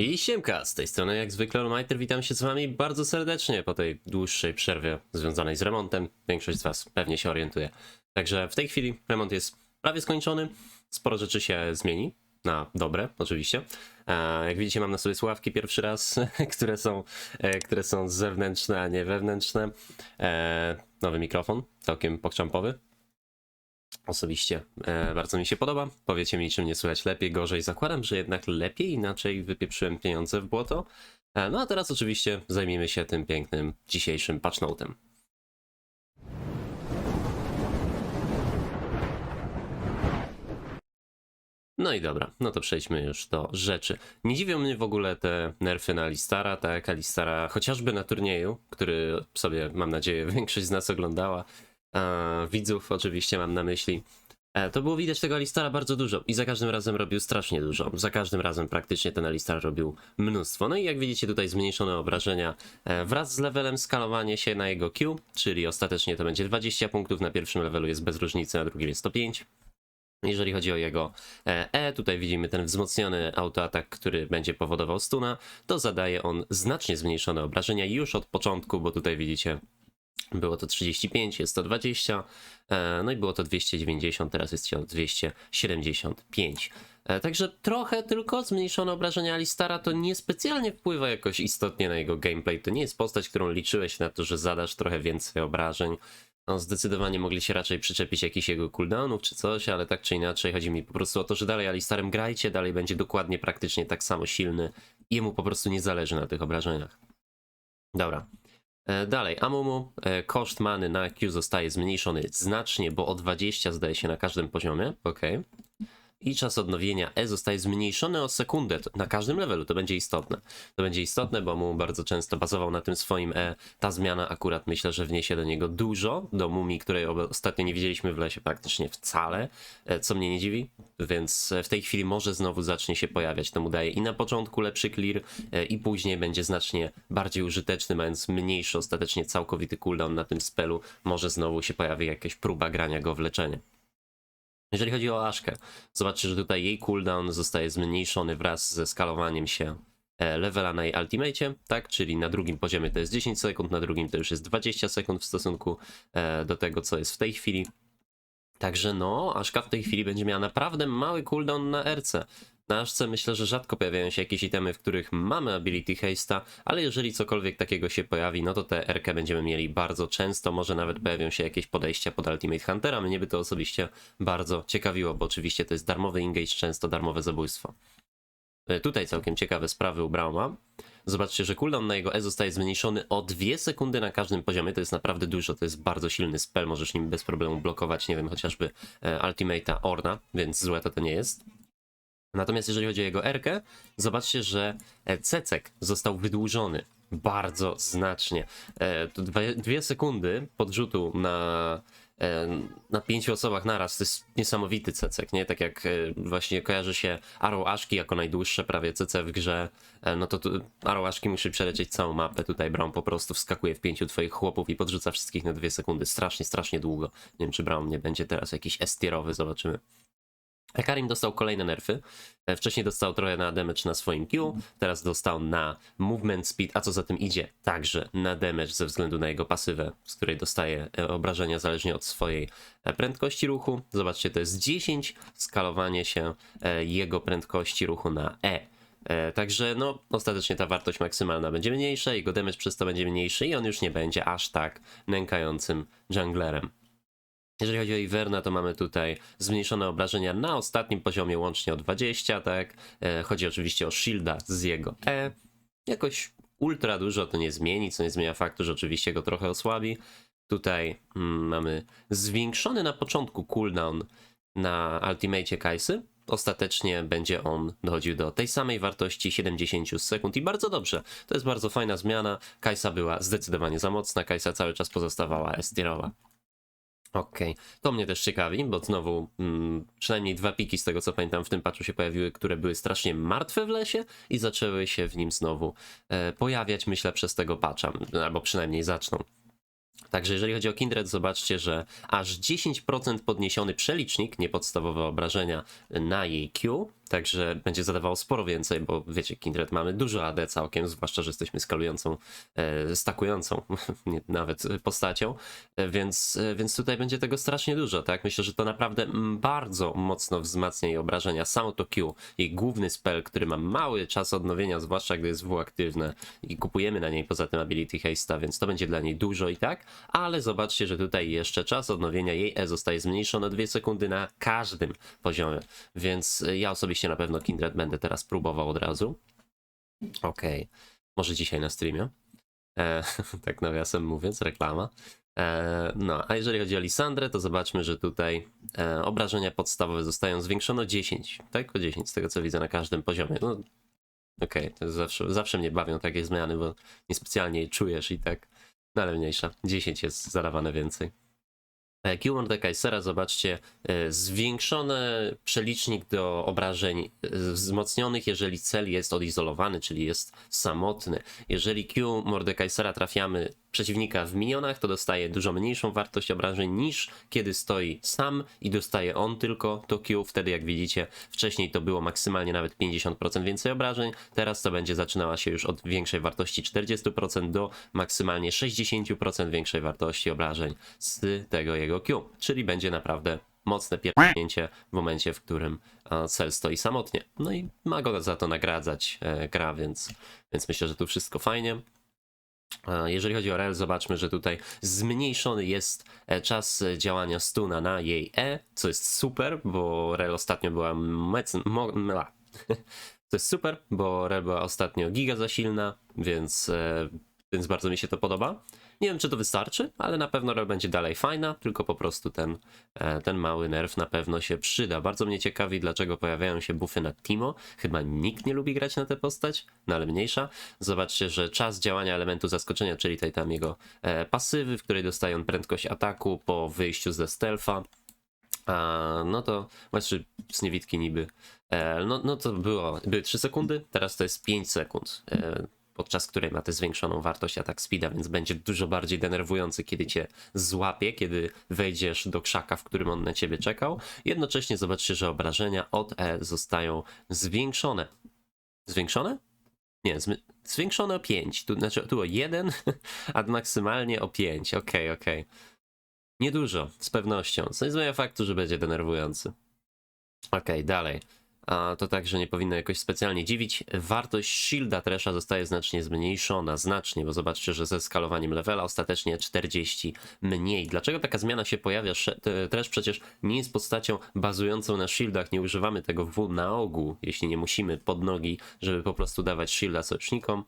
I siemka, z tej strony jak zwykle Olmajter, witam się z wami bardzo serdecznie po tej dłuższej przerwie związanej z remontem. Większość z was pewnie się orientuje. Także w tej chwili remont jest prawie skończony, sporo rzeczy się zmieni, na dobre oczywiście. E, Jak widzicie mam na sobie słuchawki pierwszy raz, które są, e, które są zewnętrzne, a nie wewnętrzne. E, Nowy mikrofon, całkiem pokrzampowy, Osobiście e, bardzo mi się podoba. Powiecie mi, czy mnie słychać lepiej, gorzej. Zakładam, że jednak lepiej, inaczej wypieprzyłem pieniądze w błoto. E, no a teraz oczywiście zajmijmy się tym pięknym dzisiejszym patchnotem. No i dobra, no to przejdźmy już do rzeczy. Nie dziwią mnie w ogóle te nerfy na Alistara, tak? Alistara chociażby na turnieju, który sobie, mam nadzieję, większość z nas oglądała. E, widzów oczywiście mam na myśli. E, to było widać tego Alistara bardzo dużo i za każdym razem robił strasznie dużo. Za każdym razem praktycznie ten Alistar robił mnóstwo. No i jak widzicie tutaj zmniejszone obrażenia e, wraz z levelem skalowanie się na jego Q, czyli ostatecznie to będzie 20 punktów, na pierwszym levelu jest bez różnicy, na drugim jest to 5. Jeżeli chodzi o jego E, tutaj widzimy ten wzmocniony autoatak, który będzie powodował stuna, to zadaje on znacznie zmniejszone obrażenia już od początku, bo tutaj widzicie było to 35, jest to 20, e, no i było to 290, teraz jest to 275. E, Także trochę tylko zmniejszone obrażenia Alistara to niespecjalnie wpływa jakoś istotnie na jego gameplay. To nie jest postać, którą liczyłeś na to, że zadasz trochę więcej obrażeń. No, zdecydowanie mogli się raczej przyczepić jakichś jego cooldownów czy coś, ale tak czy inaczej chodzi mi po prostu o to, że dalej Alistarem grajcie, dalej będzie dokładnie praktycznie tak samo silny jemu po prostu nie zależy na tych obrażeniach. Dobra. E, Dalej, Amumu, e, koszt many na Q zostaje zmniejszony znacznie, bo o 20 zdaje się na każdym poziomie, ok. I czas odnowienia E zostaje zmniejszony o sekundę na każdym levelu, to będzie istotne. To będzie istotne, bo mu bardzo często bazował na tym swoim E. Ta zmiana akurat myślę, że wniesie do niego dużo, do mumii, której ostatnio nie widzieliśmy w lesie praktycznie wcale, e, co mnie nie dziwi, więc e, w tej chwili może znowu zacznie się pojawiać. To mu daje i na początku lepszy clear, e, i później będzie znacznie bardziej użyteczny, mając mniejszy ostatecznie całkowity cooldown na tym spelu. Może znowu się pojawi jakaś próba grania go w leczenie. Jeżeli chodzi o Aszkę, zobaczcie, że tutaj jej cooldown zostaje zmniejszony wraz ze skalowaniem się e, levela na jej ultimate, tak? Czyli na drugim poziomie to jest 10 sekund, na drugim to już jest 20 sekund w stosunku e, do tego, co jest w tej chwili. Także no, Aszka w tej chwili będzie miała naprawdę mały cooldown na RC. Na Aszce myślę, że rzadko pojawiają się jakieś itemy, w których mamy ability haste'a, ale jeżeli cokolwiek takiego się pojawi, no to te RK będziemy mieli bardzo często, może nawet pojawią się jakieś podejścia pod Ultimate Huntera, mnie by to osobiście bardzo ciekawiło, bo oczywiście to jest darmowy engage, często darmowe zabójstwo. E, Tutaj całkiem ciekawe sprawy u Brauma. Zobaczcie, że cooldown na jego E zostaje zmniejszony o 2 sekundy na każdym poziomie. To jest naprawdę dużo, to jest bardzo silny spell. Możesz nim bez problemu blokować, nie wiem, chociażby e, Ultimate'a Orna, więc złe to to nie jest. Natomiast jeżeli chodzi o jego erkę, zobaczcie, że e, cecek został wydłużony bardzo znacznie. E, To dwie, sekundy podrzutu na, e, na pięciu osobach naraz to jest niesamowity cecek, nie? Tak jak właśnie kojarzy się Arrow Ashki jako najdłuższe prawie CC w grze, no to tu Arrow Ashki musi przelecieć całą mapę, tutaj Brown po prostu wskakuje w pięciu twoich chłopów i podrzuca wszystkich na dwie sekundy. Strasznie, strasznie długo. Nie wiem, czy Brown nie będzie teraz jakiś S-tierowy, zobaczymy. Karim dostał kolejne nerfy. E, Wcześniej dostał trochę na damage na swoim Q, teraz dostał na movement speed, a co za tym idzie, także na damage ze względu na jego pasywę, z której dostaje e, obrażenia zależnie od swojej e, prędkości ruchu. Zobaczcie, to jest 10 skalowanie się jego prędkości ruchu na. E, Także no, ostatecznie ta wartość maksymalna będzie mniejsza, jego damage przez to będzie mniejszy i on już nie będzie aż tak nękającym junglerem. Jeżeli chodzi o Iverna, to mamy tutaj zmniejszone obrażenia na ostatnim poziomie łącznie o 20, tak? E, Chodzi oczywiście o shielda z jego E. Jakoś ultra dużo to nie zmieni, co nie zmienia faktu, że oczywiście go trochę osłabi. Tutaj mm, mamy zwiększony na początku cooldown na ultimate Kajsy. Ostatecznie będzie on dochodził do tej samej wartości 70 sekund i bardzo dobrze. To jest bardzo fajna zmiana. Kajsa była zdecydowanie za mocna, Kajsa cały czas pozostawała S-tierowa. Okej, to mnie też ciekawi, bo znowu mm, przynajmniej dwa piki z tego co pamiętam w tym patchu się pojawiły, które były strasznie martwe w lesie i zaczęły się w nim znowu e, pojawiać, myślę, przez tego patcha, albo przynajmniej zaczną. Także jeżeli chodzi o Kindred, zobaczcie, że aż 10% podniesiony przelicznik, nie podstawowe obrażenia na jej Q, także będzie zadawało sporo więcej, bo wiecie, Kindred mamy dużo AD całkiem, zwłaszcza, że jesteśmy skalującą, e, stakującą nawet postacią, e, więc, e, więc tutaj będzie tego strasznie dużo, tak? Myślę, że to naprawdę bardzo mocno wzmacnia jej obrażenia. Samo to Q, jej główny spell, który ma mały czas odnowienia, zwłaszcza gdy jest W aktywne i kupujemy na niej poza tym ability haste'a, więc to będzie dla niej dużo i tak, ale zobaczcie, że tutaj jeszcze czas odnowienia jej E zostaje zmniejszony o 2 sekundy na każdym poziomie, więc ja osobiście na pewno Kindred będę teraz próbował od razu. Okej, może dzisiaj na streamie. E, tak nawiasem mówiąc, reklama. E, no, a jeżeli chodzi o Lisandrę, to zobaczmy, że tutaj e, obrażenia podstawowe zostają zwiększone o 10, tak? O 10 z tego co widzę na każdym poziomie. No, Okej, to zawsze, zawsze mnie bawią takie zmiany, bo niespecjalnie je czujesz i tak, no ale mniejsza. 10 jest zadawane więcej. E, Q Mordekaisera, zobaczcie, e, zwiększony przelicznik do obrażeń e, wzmocnionych, jeżeli cel jest odizolowany, czyli jest samotny. Jeżeli Q Mordekaisera trafiamy przeciwnika w minionach, to dostaje dużo mniejszą wartość obrażeń niż kiedy stoi sam i dostaje on tylko to Q. Wtedy, jak widzicie, wcześniej to było maksymalnie nawet 50% więcej obrażeń, teraz to będzie zaczynała się już od większej wartości 40% do maksymalnie 60% większej wartości obrażeń z tego jego Q. Czyli będzie naprawdę mocne pierdolnięcie w momencie, w którym cel stoi samotnie. No i ma go za to nagradzać e, gra, więc, więc myślę, że tu wszystko fajnie. E, Jeżeli chodzi o Rel, zobaczmy, że tutaj zmniejszony jest e, czas działania stuna na jej E, co jest super, bo Rel ostatnio była mec... Mo... To jest super, bo Rel była ostatnio giga za silna, więc, e, więc bardzo mi się to podoba. Nie wiem, czy to wystarczy, ale na pewno Rel będzie dalej fajna, tylko po prostu ten, e, ten mały nerw na pewno się przyda. Bardzo mnie ciekawi, dlaczego pojawiają się buffy na Timo. Chyba nikt nie lubi grać na tę postać, no ale mniejsza. Zobaczcie, że czas działania elementu zaskoczenia, czyli tej tam jego e, pasywy, w której dostaje on prędkość ataku po wyjściu ze stealtha. A, no to, znaczy z niewidki niby. E, no, no to było, były 3 sekundy, teraz to jest 5 sekund. E, podczas której ma tę zwiększoną wartość atak speeda, więc będzie dużo bardziej denerwujący, kiedy cię złapie, kiedy wejdziesz do krzaka, w którym on na ciebie czekał. Jednocześnie zobaczcie, że obrażenia od E zostają zwiększone. Zwiększone? Nie, zwiększone o 5. Tu, znaczy tu o 1, a maksymalnie o 5. Okej, okej. Niedużo, z pewnością. Co nie zmienia faktu, że będzie denerwujący. Okej, dalej. A to także nie powinno jakoś specjalnie dziwić. Wartość shielda Tresha zostaje znacznie zmniejszona, znacznie, bo zobaczcie, że ze skalowaniem levela ostatecznie 40 mniej. Dlaczego taka zmiana się pojawia? Trash przecież nie jest postacią bazującą na shieldach, nie używamy tego W na ogół, jeśli nie musimy pod nogi, żeby po prostu dawać shielda socznikom.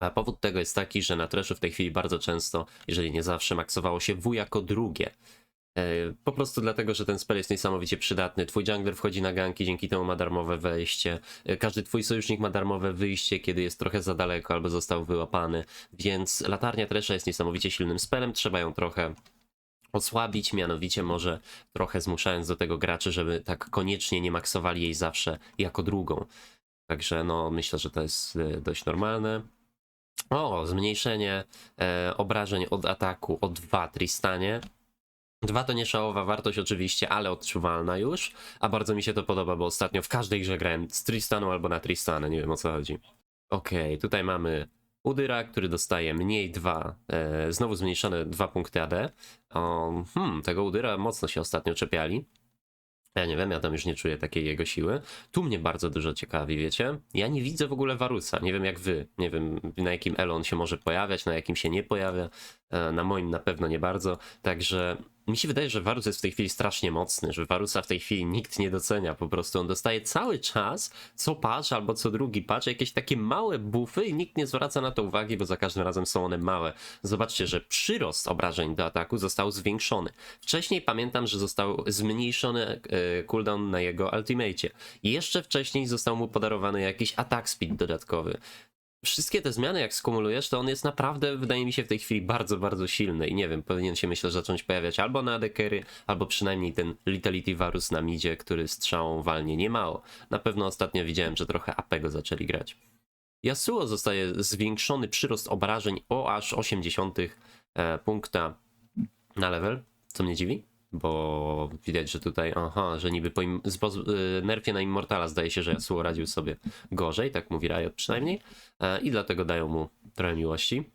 A powód tego jest taki, że na Treshu w tej chwili bardzo często, jeżeli nie zawsze, maksowało się W jako drugie. E, Po prostu dlatego, że ten spell jest niesamowicie przydatny. Twój jungler wchodzi na ganki, dzięki temu ma darmowe wejście. E, Każdy twój sojusznik ma darmowe wyjście, kiedy jest trochę za daleko albo został wyłapany. Więc latarnia Tresha jest niesamowicie silnym spellem, trzeba ją trochę osłabić, mianowicie może trochę zmuszając do tego graczy, żeby tak koniecznie nie maksowali jej zawsze jako drugą. Także no, myślę, że to jest e, dość normalne. O, zmniejszenie e, obrażeń od ataku o 2 Tristanie. Dwa to nie szałowa wartość oczywiście, ale odczuwalna już, a bardzo mi się to podoba, bo ostatnio w każdej grze grałem z Tristanu albo na Tristanę, nie wiem o co chodzi. Okej, tutaj mamy Udyra, który dostaje mniej 2, e, znowu zmniejszone 2 punkty AD. O, hmm, tego Udyra mocno się ostatnio czepiali. Ja nie wiem, ja tam już nie czuję takiej jego siły. Tu mnie bardzo dużo ciekawi, wiecie? Ja nie widzę w ogóle Warusa, nie wiem jak wy. Nie wiem na jakim Elon się może pojawiać, na jakim się nie pojawia. E, Na moim na pewno nie bardzo. Także mi się wydaje, że Varus jest w tej chwili strasznie mocny, że Varusa w tej chwili nikt nie docenia. Po prostu on dostaje cały czas, co patch albo co drugi patch, jakieś takie małe buffy i nikt nie zwraca na to uwagi, bo za każdym razem są one małe. Zobaczcie, że przyrost obrażeń do ataku został zwiększony. Wcześniej pamiętam, że został zmniejszony e, cooldown na jego ultimate. Jeszcze wcześniej został mu podarowany jakiś attack speed dodatkowy wszystkie te zmiany, jak skumulujesz, to on jest naprawdę, wydaje mi się, w tej chwili bardzo, bardzo silny. I nie wiem, powinien się myślę zacząć pojawiać albo na adekery, albo przynajmniej ten Litality Varus na midzie, który strzałą walnie niemało. Na pewno ostatnio widziałem, że trochę AP go zaczęli grać. Yasuo zostaje zwiększony przyrost obrażeń o aż 80 e, punkta na level, co mnie dziwi, bo widać, że tutaj, aha, że niby po im, y, nerfie na Immortala zdaje się, że Yasuo radził sobie gorzej, tak mówi Riot przynajmniej, e, i dlatego dają mu trochę miłości.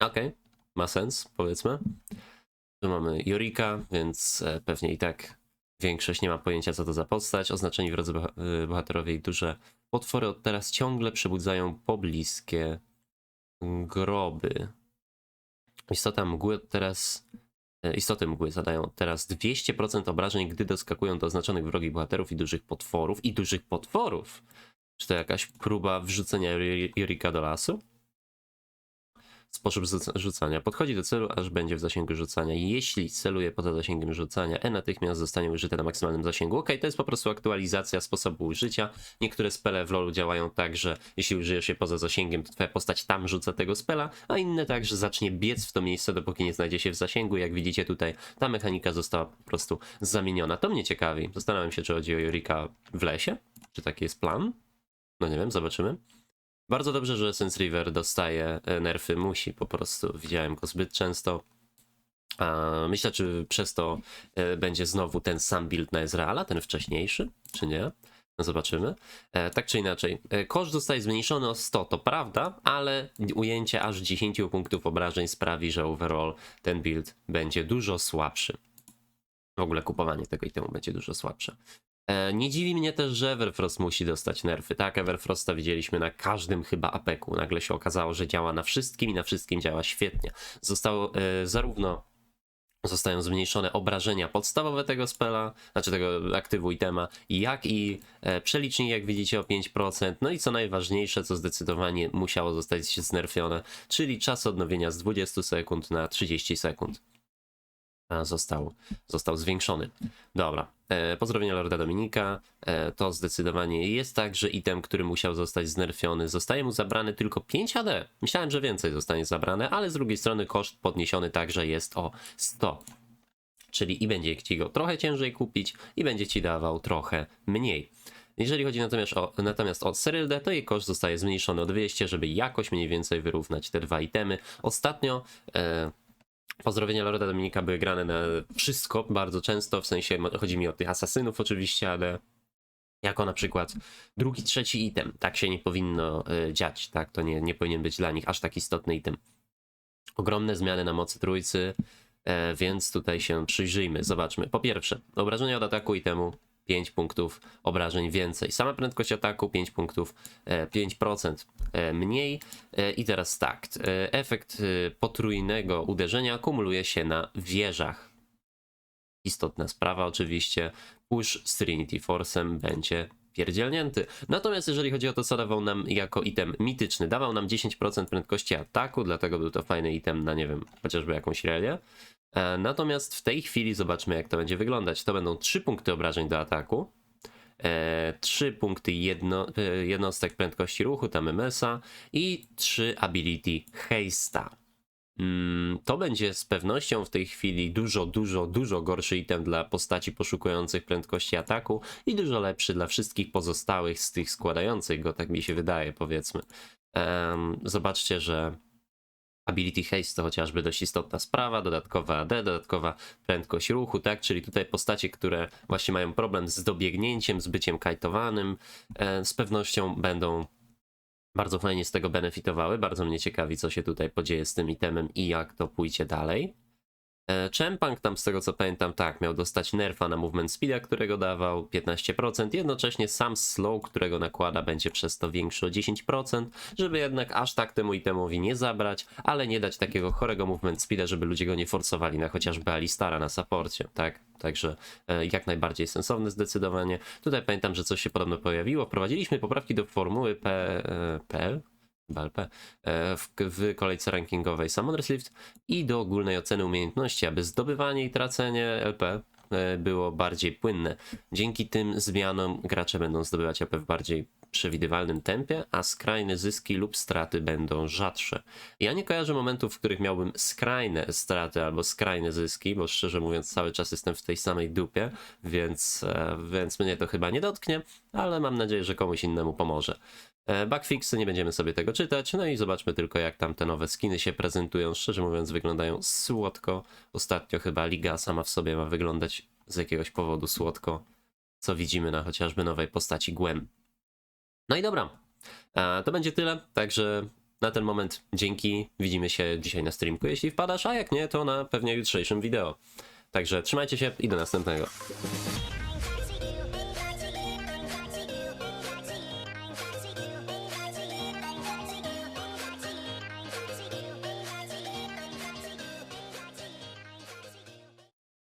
Okej, ma sens, powiedzmy. Tu mamy Jorika, więc e, pewnie i tak większość nie ma pojęcia, co to za postać. Oznaczeni w y, bohaterowie i duże potwory od teraz ciągle przebudzają pobliskie groby. Istota mgły od teraz. E, Istoty mgły zadają teraz 200% obrażeń, gdy doskakują do oznaczonych wrogich bohaterów i dużych potworów. I dużych potworów! Czy to jakaś próba wrzucenia Jorika do lasu? Sposób rzuc- rzucania. Podchodzi do celu, aż będzie w zasięgu rzucania. Jeśli celuje poza zasięgiem rzucania, E natychmiast zostanie użyte na maksymalnym zasięgu. Ok, to jest po prostu aktualizacja sposobu użycia. Niektóre spele w LoLu działają tak, że jeśli użyjesz je poza zasięgiem, to twoja postać tam rzuca tego spela, a inne tak, że zacznie biec w to miejsce, dopóki nie znajdzie się w zasięgu. Jak widzicie tutaj, ta mechanika została po prostu zamieniona. To mnie ciekawi. Zastanawiam się, czy chodzi o Jorika w lesie? Czy taki jest plan? No nie wiem, zobaczymy. Bardzo dobrze, że Sense River dostaje e, nerfy, musi po prostu. Widziałem go zbyt często. Myślę, czy przez to e, będzie znowu ten sam build na Ezreala, ten wcześniejszy, czy nie? No zobaczymy. E, tak czy inaczej, koszt zostaje zmniejszony o 100, to prawda, ale ujęcie aż 10 punktów obrażeń sprawi, że overall ten build będzie dużo słabszy. W ogóle kupowanie tego itemu będzie dużo słabsze. E, Nie dziwi mnie też, że Everfrost musi dostać nerfy. Tak, Everfrosta widzieliśmy na każdym chyba apeku. Nagle się okazało, że działa na wszystkim i na wszystkim działa świetnie. Zostało e, zarówno zostają zmniejszone obrażenia podstawowe tego spela, znaczy tego aktywu itema, jak i e, przelicznik, jak widzicie, o 5%. No i co najważniejsze, co zdecydowanie musiało zostać znerfione, czyli czas odnowienia z 20 sekund na 30 sekund. Został, został zwiększony. Dobra, e, pozdrowienia Lorda Dominika. E, to zdecydowanie jest tak, że item, który musiał zostać znerfiony, zostaje mu zabrany tylko 5 AD. Myślałem, że więcej zostanie zabrane, ale z drugiej strony koszt podniesiony także jest o 100. Czyli i będzie ci go trochę ciężej kupić, i będzie ci dawał trochę mniej. Jeżeli chodzi natomiast o, natomiast o Seryldę, to jej koszt zostaje zmniejszony o 200, żeby jakoś mniej więcej wyrównać te dwa itemy. Ostatnio e, Pozdrowienia Lorda Dominika były grane na wszystko bardzo często, w sensie chodzi mi o tych asasynów oczywiście, ale jako na przykład drugi, trzeci item. Tak się nie powinno y, dziać, tak? To nie, nie powinien być dla nich aż tak istotny item. Ogromne zmiany na mocy trójcy, e, więc tutaj się przyjrzyjmy, zobaczmy. Po pierwsze, obrażenia od ataku itemu 5 punktów obrażeń więcej. Sama prędkość ataku 5 punktów, e, 5% e, mniej. E, I teraz tak, e, efekt e, potrójnego uderzenia kumuluje się na wieżach. Istotna sprawa oczywiście, push z Trinity Force'em będzie pierdzielnięty. Natomiast jeżeli chodzi o to, co dawał nam jako item mityczny, dawał nam 10% prędkości ataku, dlatego był to fajny item na, nie wiem, chociażby jakąś relię. E, Natomiast w tej chwili zobaczmy, jak to będzie wyglądać. To będą 3 punkty obrażeń do ataku, e, 3 punkty jedno, e, jednostek prędkości ruchu, tam MS-a i 3 ability haste'a. Mm, To będzie z pewnością w tej chwili dużo, dużo, dużo gorszy item dla postaci poszukujących prędkości ataku i dużo lepszy dla wszystkich pozostałych z tych składających go, tak mi się wydaje, powiedzmy. Zobaczcie, że Ability Haste to chociażby dość istotna sprawa, dodatkowa AD, dodatkowa prędkość ruchu, tak? Czyli tutaj postacie, które właśnie mają problem z dobiegnięciem, z byciem kajtowanym, e, z pewnością będą bardzo fajnie z tego benefitowały. Bardzo mnie ciekawi, co się tutaj podzieje z tym itemem i jak to pójdzie dalej. E, Chempang tam z tego co pamiętam, tak, miał dostać nerfa na movement speeda, którego dawał 15%, jednocześnie sam slow, którego nakłada, będzie przez to większy o 10%, żeby jednak aż tak temu itemowi nie zabrać, ale nie dać takiego chorego movement speeda, żeby ludzie go nie forsowali na chociażby Alistara na saporcie, tak? Także e, jak najbardziej sensowne zdecydowanie. Tutaj pamiętam, że coś się podobno pojawiło. Wprowadziliśmy poprawki do formuły P, e, PL, chyba LP, e, w, w kolejce rankingowej Summoners Rift i do ogólnej oceny umiejętności, aby zdobywanie i tracenie LP e, było bardziej płynne. Dzięki tym zmianom gracze będą zdobywać LP w bardziej przewidywalnym tempie, a skrajne zyski lub straty będą rzadsze. Ja nie kojarzę momentów, w których miałbym skrajne straty albo skrajne zyski, bo szczerze mówiąc cały czas jestem w tej samej dupie, więc, e, więc mnie to chyba nie dotknie, ale mam nadzieję, że komuś innemu pomoże. E, Bugfixy, nie będziemy sobie tego czytać, no i zobaczmy tylko jak tam te nowe skiny się prezentują. Szczerze mówiąc wyglądają słodko. Ostatnio chyba liga sama w sobie ma wyglądać z jakiegoś powodu słodko, co widzimy na chociażby nowej postaci Gwen. No i dobra, e, to będzie tyle, także na ten moment dzięki, widzimy się dzisiaj na streamku, jeśli wpadasz, a jak nie, to na pewnie jutrzejszym wideo. Także trzymajcie się i do następnego.